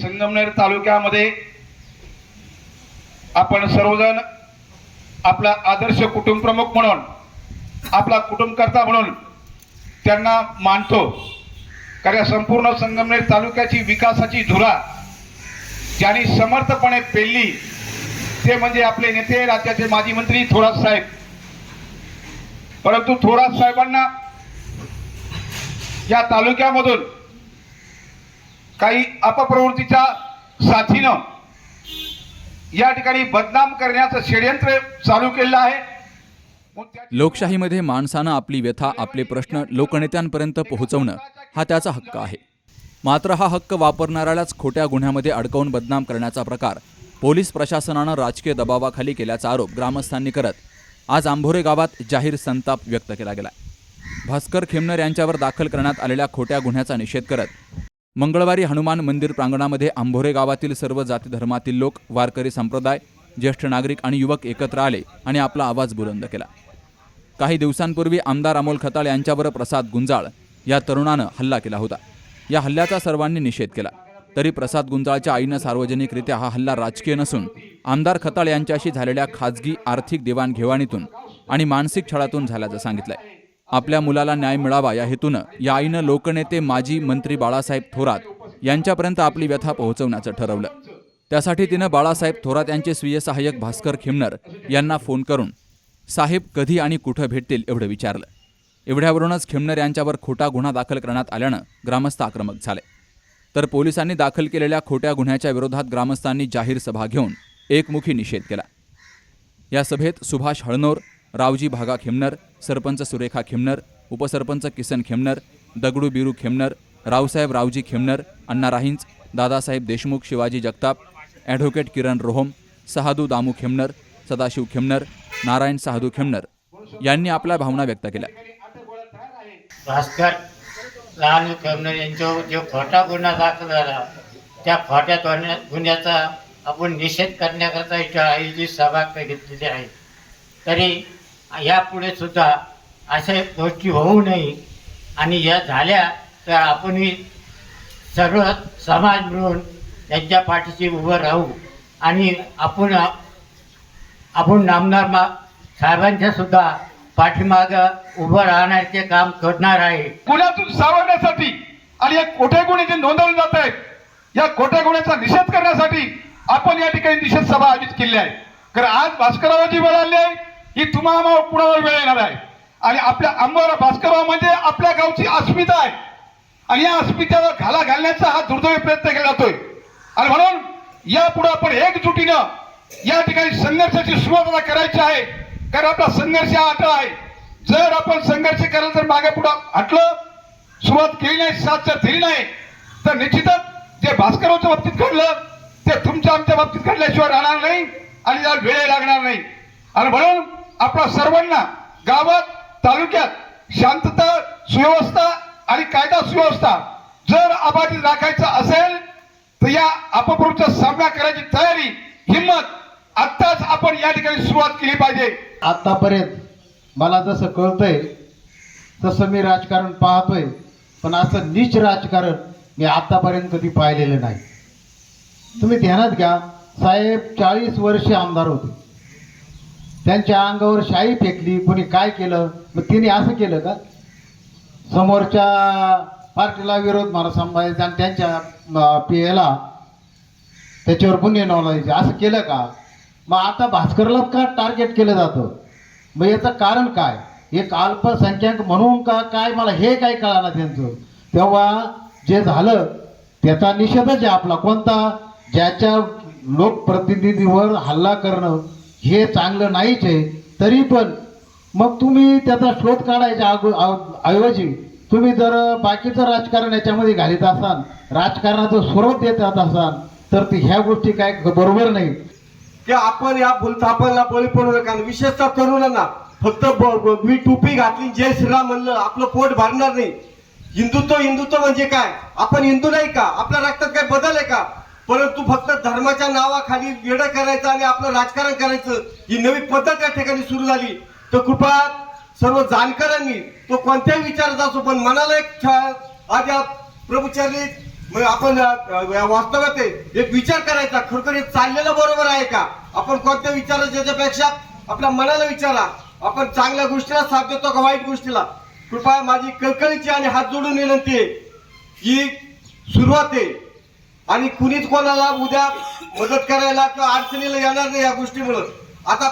संगमनेर तालुक्यामध्ये आपण सर्वजण आपला आदर्श कुटुंब प्रमुख म्हणून आपला कुटुंबकर्ता म्हणून त्यांना मानतो. कारण संपूर्ण संगमनेर तालुक्याची विकासाची धुरा ज्यांनी समर्थपणे पेलली ते म्हणजे आपले नेते राज्याचे माजी मंत्री थोरात साहेब. परंतु थोरात साहेबांना या तालुक्यामधून काही अपप्रवृत्तीच्या साथीनं या ठिकाणी बदनाम करण्याचं षडयंत्र चालू केलेलं आहे. लोकशाहीमध्ये माणसानं आपली व्यथा आपले प्रश्न लोकनेत्यांपर्यंत पोहोचवणं हा त्याचा हक्क आहे. मात्र हा हक्क वापरणाऱ्यालाच खोट्या गुन्ह्यामध्ये अडकवून बदनाम करण्याचा प्रकार पोलीस प्रशासनानं राजकीय दबावाखाली केल्याचा आरोप ग्रामस्थांनी करत आज आंभोरे गावात जाहीर संताप व्यक्त केला गेला भास्कर खेमनर यांच्यावर दाखल करण्यात आलेल्या खोट्या गुन्ह्याचा निषेध करत मंगळवारी हनुमान मंदिर प्रांगणामध्ये आंभोरे गावातील सर्व जाती धर्मातील लोक वारकरी संप्रदाय ज्येष्ठ नागरिक आणि युवक एकत्र आले आणि आपला आवाज बुलंद केला. काही दिवसांपूर्वी आमदार अमोल खताळ यांच्यावर प्रसाद गुंजाळ या तरुणानं हल्ला केला होता. या हल्ल्याचा सर्वांनी निषेध केला. तरी प्रसाद गुंजाळच्या आईनं सार्वजनिकरित्या हा हल्ला राजकीय नसून आमदार खताळ यांच्याशी झालेल्या खाजगी आर्थिक देवाणघेवाणीतून आणि मानसिक छळातून झाल्याचं सांगितलंय. आपल्या मुलाला न्याय मिळावा या हेतूनं या आईनं लोकनेते माजी मंत्री बाळासाहेब थोरात यांच्यापर्यंत आपली व्यथा पोहोचवण्याचं ठरवलं. त्यासाठी तिनं बाळासाहेब थोरात यांचे स्वीय सहाय्यक भास्कर खिमनर यांना फोन करून साहेब कधी आणि कुठं भेटतील एवढं विचारलं. एवढ्यावरूनच खिमनर यांच्यावर खोटा गुन्हा दाखल करण्यात आल्यानं ग्रामस्थ आक्रमक झाले. तर पोलिसांनी दाखल केलेल्या खोट्या गुन्ह्याच्या विरोधात ग्रामस्थांनी जाहीर सभा घेऊन एकमुखी निषेध केला. या सभेत सुभाष हळनोर रावजी भागा खेमनर सरपंच सुरेखा खेमनर उपसरपंच किसन खेमनर दगडू बिरू खेमनर रावसाहेब रावजी खेमनर अण्णा राहींच दादासाहेब देशमुख शिवाजी जगताप ॲडव्होकेट किरण रोहम सहादू दामू खेमनर सदाशिव खेमनर नारायण सहादू खेमनर यांनी आपल्या भावना व्यक्त केल्या. भास्कर लहान खेमनर यांच्यावर जो खोटा गुन्हा दाखल झाला त्या खोट्या गुन्ह्याचा आपण निषेध करण्याकरता इथं ही जी सभा घेतलेली आहे. तरी यापुढे सुद्धा अशा गोष्टी होऊ नये. आणि या झाल्या तर आपणही सर्व समाज मिळून त्यांच्या पाठीशी उभं राहू. आणि आपण आपण नामदार मा साहेबांच्या सुद्धा पाठीमागं उभं राहण्याचे काम करणार आहे. गुन्ह्यातून सावरण्यासाठी आणि या खोट्या गुन्हे जे नोंदवले जात आहेत या खोट्या गुन्ह्याचा निषेध करण्यासाठी आपण या ठिकाणी निषेध सभा आयोजित केली आहे. कारण आज भास्कररावाची वेळ आली आहे ही तुम्हाला कुणावर वेळ येणार आहे? आणि आपल्या अंबर भास्करराव म्हणजे आपल्या गावची अस्मिता आहे. आणि या अस्मितेला घाला घालण्याचा हा दुर्दैवी प्रयत्न केला जातोय. आणि म्हणून यापुढे आपण एकजुटीनं या ठिकाणी संघर्षाची सुरुवात करायची आहे. कारण आपला संघर्ष हा अटळ आहे. जर आपण संघर्ष करायला जर मागे पुढे हटलं सुरुवात केली नाही साथ जर दिली नाही तर निश्चितच जे भास्करच्या बाबतीत घडलं ते तुमच्या आमच्या बाबतीत घडल्याशिवाय राहणार नाही आणि त्याला वेळ लागणार नाही. आणि म्हणून आपल्या सर्वांना गावात तालुक्यात शांतता सुव्यवस्था आणि कायदा सुव्यवस्था जर अबाधित राखायचं असेल तर या अपप्रवृत्तीचा सामना करायची तयारी हिंमत आत्ताच आपण या ठिकाणी सुरुवात केली पाहिजे. आतापर्यंत मला जसं कळतंय तसं मी राजकारण पाहतोय पण असं नीच राजकारण मी आतापर्यंत कधी पाहिलेलं नाही. तुम्ही ध्यानात घ्या साहेब चाळीस वर्षे आमदार होते. त्यांच्या अंगावर शाई फेकली कोणी काय केलं? मग तिने असं केलं का? समोरच्या पार्टीला विरोध मला सांभाळायचा आणि त्यांच्या पीएला त्याच्यावर गुन्हे नोंदवायचे. असं केलं का? मग आता भास्करला का टार्गेट केलं जातं? मग याचं कारण काय? एक अल्पसंख्याक म्हणून का काय? मला हे काय कळालं त्यांचं. तेव्हा जे झालं त्याचा निषेधच आहे आपला. कोणता? ज्याच्या लोकप्रतिनिधीवर हल्ला करणं. हे चांगलं नाहीच आहे तरी पण मग तुम्ही त्याचा शोध काढायच्या अगो- ऐवजी तुम्ही जर बाकीचं राजकारण याच्यामध्ये घालीत असाल राजकारणाचं स्वरूप देत असाल तर ती ह्या गोष्टी काय बरोबर नाही. की आपण या भूलथापांना बळी पडू नका विशेषतः तरुणांना फक्त ब- ब- मी टोपी घातली जय श्रीराम म्हणलं आपलं पोट भरणार नाही. हिंदुत्व हिंदुत्व म्हणजे काय? आपण हिंदू नाही का? आपल्या रक्तात काय बदल आहे का? परंतु फक्त धर्माच्या नावाखाली वेडं करायचं आणि आपलं राजकारण करायचं ही नवी पद्धत या ठिकाणी सुरू झाली. तर कृपा सर्व जाणकारांनी तो कोणत्याही विचाराचा असो पण मनाला एक छा- आज या मग म्हणजे आपण अ, वास्तवात एक विचार करायचा. खरोखर हे चाललेलं बरोबर आहे का? आपण कोणत्या विचाराच्या याच्यापेक्षा आपल्या मनाला विचारा. आपण चांगल्या गोष्टीला साथ देतो का वाईट गोष्टीला? कृपया माझी कळकळीची आणि हात जोडून विनंती आहे. की सुरुवात आहे. आणि कुणीच कोणाला उद्या मदत करायला किंवा अडचणीला येणार नाही या गोष्टीमुळं. आता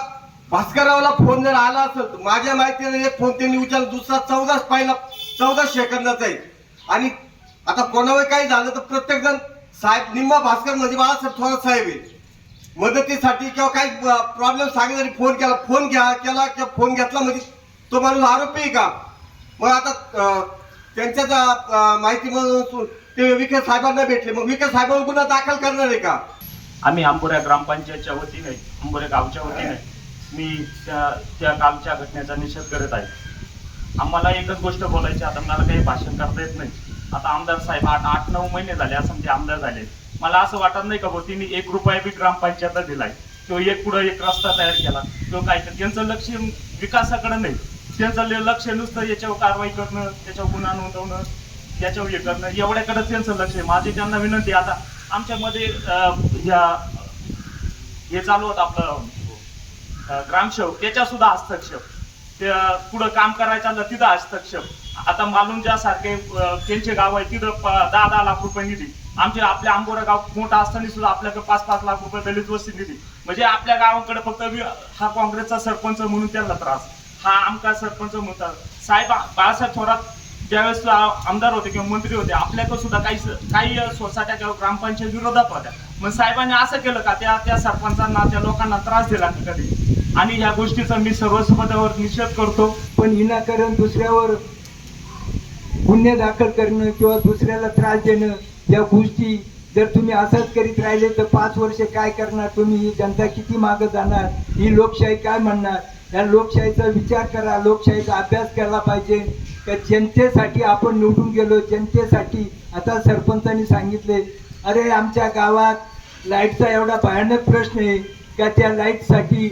भास्कररावला फोन जर आला असेल तर माझ्या माहितीने एक फोन त्यांनी उचलला दुसरा चौदाच पाहिला चौदा सेकंदाचा आहे. आणि आता कोणावर काही झालं तर प्रत्येक जण साहेब निम्मा भास्कर म्हणजे बाळासाहेब थोरात साहेब आहे. मदतीसाठी किंवा काही प्रॉब्लेम सांगितलं तरी फोन केला फोन घ्या केला किंवा फोन घेतला म्हणजे तो माणूस आरोपी आहे का? मग आता त्यांच्या ज्या, माहितीमधून ते विखे साहेबांना भेटले. मग विखे साहेबांवर गुन्हा दाखल करणार आहे का? आम्ही आंबोऱ्या ग्रामपंचायतच्या वतीने आंबोऱ्या गावच्या वतीने मी त्या त्या कालच्या घटनेचा निषेध करत आहे. आम्हाला एकच गोष्ट बोलायची आता मला काही भाषण करता येत नाही. आता आमदार साहेब आठ आठ नऊ महिने झाले असं ते आमदार झाले. मला असं वाटत नाही का भाऊ तिने एक रुपया बी ग्रामपंचायतला दिलाय. किंवा एक पुढं एक रस्ता तयार केला. तो काय तर त्यांचं लक्ष विकासाकडे नाही. त्यांचं लक्ष नुसतं याच्यावर कारवाई करणं त्याच्यावर गुन्हा नोंदवणं. त्याच्यावर हे करणं एवढ्याकडे त्यांचं लक्ष आहे. माझी त्यांना विनंती आता आमच्यामध्ये अं, ह्या हे चालू होतं आपलं ग्रामसेवक त्याच्या सुद्धा हस्तक्षेप. ते पुढं काम करायचं आलं तिथं हस्तक्षेप. आता मालूमच्या सारखे त्यांचे गाव आहे तिथं दहा दहा लाख रुपये निधी. आमचे आपल्या आंबोरा गाव मोठा असताना सुद्धा आपल्याकडे पाच पाच लाख रुपये दलित वस्ती निधी. म्हणजे आपल्या गावाकडे फक्त हा काँग्रेसचा सरपंच म्हणून त्यांना त्रास. हा आमका सरपंच म्हणतात साहेब बाळासाहेब थोरात ज्यावेळेस आमदार होते किंवा मंत्री होते आपल्याकडे सुद्धा काही काही सोसायट्या किंवा ग्रामपंचायत विरोधात होत्या. मग साहेबांनी असं केलं का त्या त्या सरपंचांना त्या लोकांना त्रास दिला का कधी? आणि या गोष्टीचा मी सर्वसमतावर निषेध करतो. पण विनाकारण दुसऱ्यावर गुन्हे दाखल करणं किंवा दुसऱ्याला त्रास देणं या गोष्टी जर तुम्ही असंच करीत राहिले तर पाच वर्ष काय करणार? तुम्ही ही जनता किती मागं जाणार? ही लोकशाही काय म्हणणार? या लोकशाहीचा विचार करा लोकशाहीचा अभ्यास केला पाहिजे. का जनतेसाठी आपण निवडून गेलो जनतेसाठी आता सरपंचांनी सांगितले अरे आमच्या गावात लाईटचा एवढा भयानक प्रश्न आहे का त्या लाईटसाठी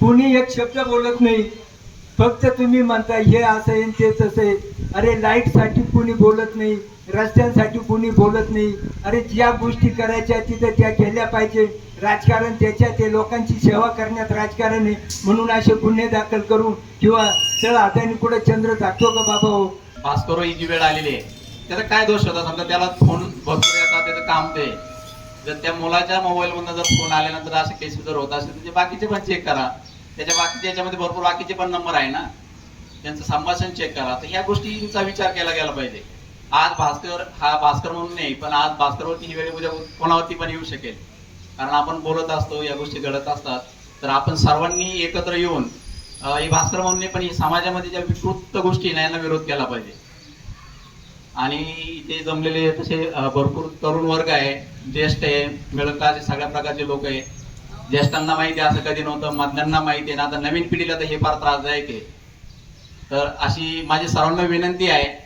कोणी एक शब्द बोलत नाही? फक्त तुम्ही म्हणता हे असं आहे ते तसं आहे. अरे लाईटसाठी कोणी बोलत नाही रस्त्यांसाठी कोणी बोलत नाही. अरे ज्या गोष्टी करायच्या तिथं त्या केल्या पाहिजे. राजकारण त्याच्या ते लोकांची सेवा करण्यात राजकारण आहे म्हणून असे गुन्हे दाखल करून किंवा चल हाताने कुठे चंद्र टाकतो का बाबा हो? भास्कर ही जी वेळ आलेली आहे त्याचा काय दोष होता? समजा त्याला फोन भरपूर येतात त्याचं काम ते. जर त्या मुलाच्या मोबाईल मधून जर फोन आल्यानंतर असे केस जर होत असेल तर बाकीचे पण चेक करा. त्याच्या बाकीच्या याच्यामध्ये भरपूर बाकीचे पण नंबर आहे ना. त्यांचं संभाषण चेक करा. तर ह्या गोष्टींचा विचार केला गेला पाहिजे. आज भास्कर हा भास्कर म्हणून नाही पण आज भास्करवरती ही वेळ उद्या कोणावरती पण येऊ शकेल. कारण आपण बोलत असतो या गोष्टी घडत असतात. तर आपण सर्वांनी एकत्र येऊन हे भास्कर म्हणून नाही पण ही समाजामध्ये ज्या विकृत गोष्टी ना यांना विरोध केला पाहिजे. आणि इथे जमलेले तसे भरपूर तरुण वर्ग आहे. ज्येष्ठ आहे मिळकाचे सगळ्या प्रकारचे लोक आहे. ज्येष्ठांना माहिती आहे असं कधी नव्हतं. मधल्यांना माहिती आहे. ना आता नवीन पिढीला तर हे फार त्रासदायक आहे. तर अशी माझी सर्वांना विनंती आहे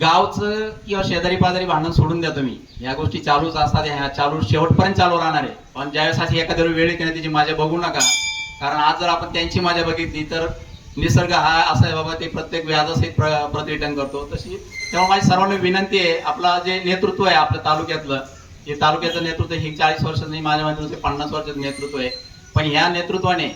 गावचं किंवा शेजारी पाजारी भांडण सोडून द्या तुम्ही. या गोष्टी चालूच असतात ह्या चालू शेवटपर्यंत चालू राहणार आहे. पण ज्यावेळेस अशी एखाद्या वेळी वेळ येते ना त्याची माझ्या बघू नका. कारण आज जर आपण त्यांची माझ्या बघितली तर निसर्ग हा असा आहे बाबा ते प्रत्येक व्याजासहित प्र- प्रतिरिटर्न करतो. तशी तेव्हा माझी सर्वांना विनंती आहे आपला जे नेतृत्व आहे आपल्या तालुक्यातलं हे तालुक्याचं नेतृत्व हे चाळीस वर्षाचं नाही माझ्या माहिती पन्नास वर्षाचं नेतृत्व आहे. पण ह्या नेतृत्वाने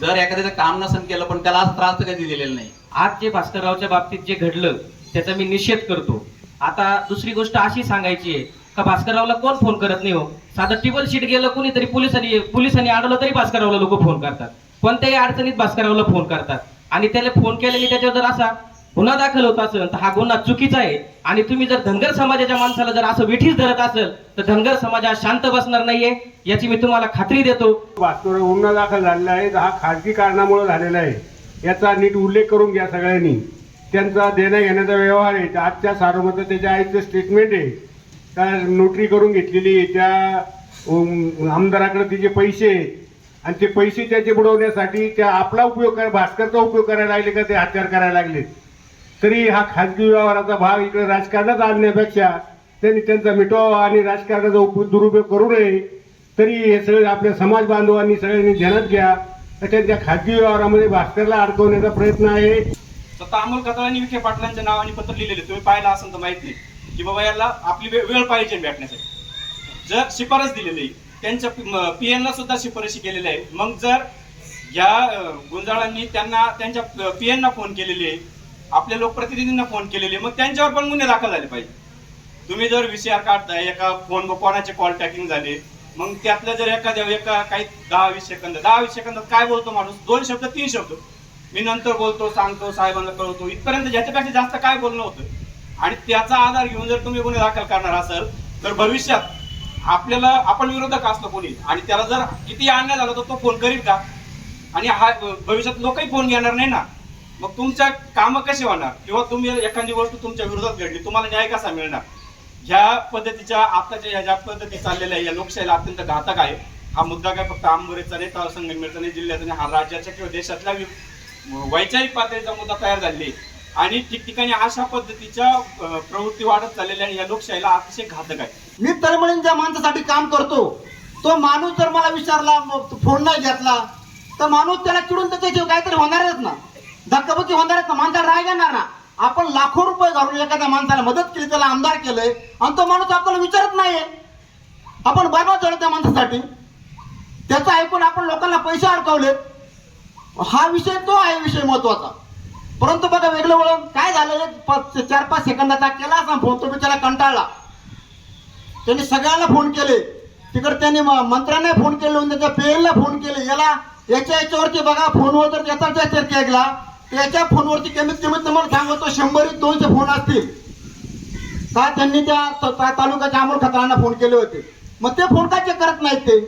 जर एखाद्याचं काम नसन केलं पण त्याला आज त्रास तर कधी दिलेला नाही. आज जे भास्कररावच्या बाबतीत जे घडलं त्याचा मी निषेध करतो. आता दुसरी गोष्ट अशी सांगायची आहे का भास्कररावला कोण फोन करत नाही हो? साधं टिबल शीट गेलं कुणीतरी पोलिसांनी पोलिसांनी अडवलं तरी भास्कररावला लोक फोन करतात. कोणत्याही अडचणीत भास्कररावला फोन करतात. आणि त्याला फोन केल्याने त्याच्यावर जर असा गुन्हा दाखल होत असेल तर हा गुन्हा चुकीचा आहे. आणि तुम्ही जर धनगर समाजाच्या माणसाला जर असं विठीच धरत असेल तर धनगर समाज हा शांत बसणार नाहीये याची मी तुम्हाला खात्री देतो. भास्कर गुन्हा दाखल झालेला आहे हा खाजगी कारणामुळे झालेला आहे. याचा नीट उल्लेख करून घ्या सगळ्यांनी. त्यांचा देण्या घेण्याचा व्यवहार आहे. त्या आजच्या सारोमध्ये त्याच्या आईचं स्टेटमेंट आहे. त्या नोटरी करून घेतलेली आहे. त्या आमदाराकडे तिचे पैसे आहेत. आणि ते पैसे त्याचे बुडवण्यासाठी त्या आपला उपयोग कर भास्करचा उपयोग करायला लागले का ते हत्यार करायला लागले? तरी हा खाजगी व्यवहाराचा भाग इकडे राजकारणात आणण्यापेक्षा त्यांनी त्यांचा मिटवावा आणि राजकारणाचा उप दुरुपयोग करू नये. तरी हे सगळे आपल्या समाज बांधवांनी सगळ्यांनी ध्यानात घ्या. तर त्यांच्या खाजगी व्यवहारामध्ये भास्करला अडकवण्याचा प्रयत्न आहे. स्वतः अमोल कदळांनी विखे पाटलांच्या नावाने पत्र लिहिलेले तुम्ही पाहिलं असेल तर माहीत नाही की बाबा याला आपली वेळ पाहिजे भेटण्यासाठी. जर शिफारस दिलेली त्यांच्या पीएन ला सुद्धा शिफारशी केलेली आहे मग जर या गुंजाळांनी त्यांना त्यांच्या पीएनना फोन केलेले आहे आपल्या लोकप्रतिनिधींना फोन केलेले आहे, मग त्यांच्यावर पण गुन्हे दाखल झाले पाहिजे. तुम्ही जर वी सी आर काढताय एका फोन कोणाचे कॉल टॅकिंग झाले मग त्यातल्या जर एखाद्या एका काही दहा वीस सेकंद दहा वीस सेकंदात काय बोलतो माणूस? दोन शब्द तीन शब्द. मी नंतर बोलतो सांगतो साहेबांना कळवतो. इथपर्यंत ज्याच्यापेक्षा जास्त काय बोलणं होतं? आणि त्याचा आधार घेऊन जर तुम्ही गुन्हे दाखल करणार असाल तर भविष्यात आपल्याला आपण विरोधक असतो कोणी? आणि त्याला जर किती अन्याय झाला तर तो फोन करील का? आणि हा भविष्यात लोकही फोन घेणार नाही ना? मग तुमच्या कामं कसे होणार? किंवा तुम्ही एखादी गोष्ट तुमच्या विरोधात घडली तुम्हाला न्याय कसा मिळणार? ह्या पद्धतीच्या आताच्या ह्या ज्या पद्धती चाललेल्या या लोकशाहीला अत्यंत घातक आहे. हा मुद्दा काय फक्त आंबोरेचा नाही तर संगमेरचा नाही जिल्ह्याचा नाही हा राज्याच्या किंवा देशातल्या वैचारिक पातळीचा मुद्दा तयार झालेला आणि ठिकठिकाणी अशा पद्धतीच्या प्रवृत्ती वाढत चाललेल्या या लोकशाहीला अतिशय घातक आहे. मी तळमळींच्या माणसासाठी काम करतो तो माणूस जर मला विचारला मग फोन नाही घेतला तर माणूस त्याला चिडून त्याच्या जीव काहीतरी होणारच ना. धक्काबुक्की होणारच ना. माणसाला राग येणार ना. आपण लाखो रुपये घालून एखाद्या माणसाला मदत केली त्याला आमदार केलंय आणि तो माणूस आपल्याला विचारत नाहीये. आपण बर्बाद त्या माणसासाठी? त्याचं ऐकून आपण लोकांना पैसे अडकवलेत. हा विषय तो आहे विषय महत्त्वाचा. परंतु बघा वेगळं वळण. काय झालं? पाच- चार पाच सेकंदाचा केला असा फोन. तो बिचारा कंटाळला. त्यांनी सगळ्यांना फोन केले. तिकडे त्यांनी मंत्र्यांना फोन केले त्याच्या पेयरला फोन केले. याला याच्या याच्यावरती बघा फोनवर जर याचा त्याच्या ऐकला त्याच्या फोनवरती कमीत कमीत तुम्हाला सांगतो शंभर दोनशे फोन असतील. का त्यांनी त्या तालुक्याच्या अमोल खतरांना फोन केले होते. मग ते फोन का चेक करत नाहीत ते?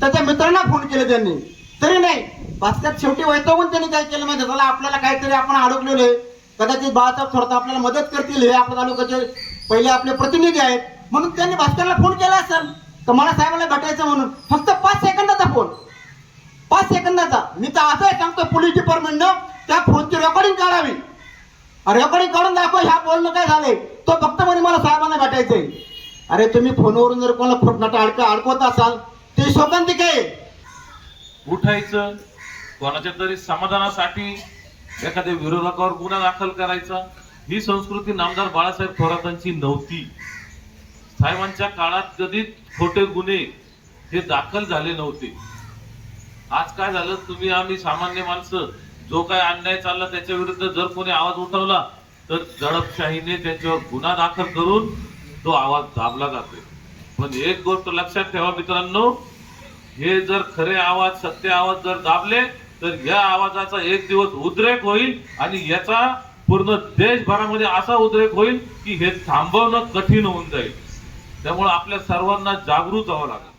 त्याच्या मित्रांना फोन केले त्यांनी. तरी नाही. भास्कर शेवटी वैतागून त्यांनी काय केलं माहिती झालं आपल्याला काहीतरी आपण अडकलेलो आहे. कदाचित बाळासाहेब थोडं आपल्याला मदत करतील हे आपल्या तालुक्याचे पहिले आपले प्रतिनिधी आहेत. म्हणून त्यांनी भास्करला फोन केला असेल तर मला साहेबाला भेटायचं म्हणून. फक्त पाच सेकंदाचा फोन पाच सेकंदाचा. मी तर असं सांगतो पोलीस डिपार्टमेंटनं त्या फोनची रेकॉर्डिंग काढावी. रेकॉर्डिंग काढून दाखव ह्या बोलणं काय झालंय? तो फक्त म्हणे मला साहेबांना भेटायचंय अरे तुम्ही फोनवरून जर कोणाला फुटनाटा अडक अडकवत असाल ते शोकांतिक आहे. उठायचं कोणाच्या तरी समाधानासाठी एखाद्या विरोधकावर गुन्हा दाखल करायचा? ही संस्कृती नामदार बाळासाहेब थोरातांची नव्हती. साहेबांच्या काळात कधी खोटे गुन्हे हे दाखल झाले नव्हते. आज काय झालं? तुम्ही आम्ही सामान्य माणसं जो काय अन्याय चालला त्याच्या विरुद्ध जर कोणी आवाज उठवला तर दडपशाहीने त्याच्यावर गुन्हा दाखल करून तो आवाज दाबला जातोय. पण एक गोष्ट लक्षात ठेवा मित्रांनो हे जर खरे आवाज सत्य आवाज जर दाबले तर या आवाजाचा एक दिवस उद्रेक होईल आणि याचा पूर्ण देशभरामध्ये असा उद्रेक होईल की हे थांबवणं कठीण होऊन जाईल. त्यामुळे आपल्या सर्वांना जागृत व्हावं लागेल.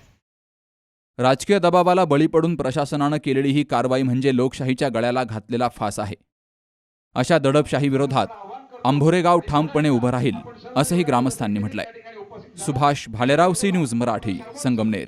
राजकीय दबावाला बळी पडून प्रशासनानं केलेली ही कारवाई म्हणजे लोकशाहीच्या गळ्याला घातलेला फास आहे. अशा दडपशाही विरोधात आंभोरेगाव ठामपणे उभं राहील असंही ग्रामस्थांनी म्हटलंय. Subhash Bhalerao C news Marathi Sangamner.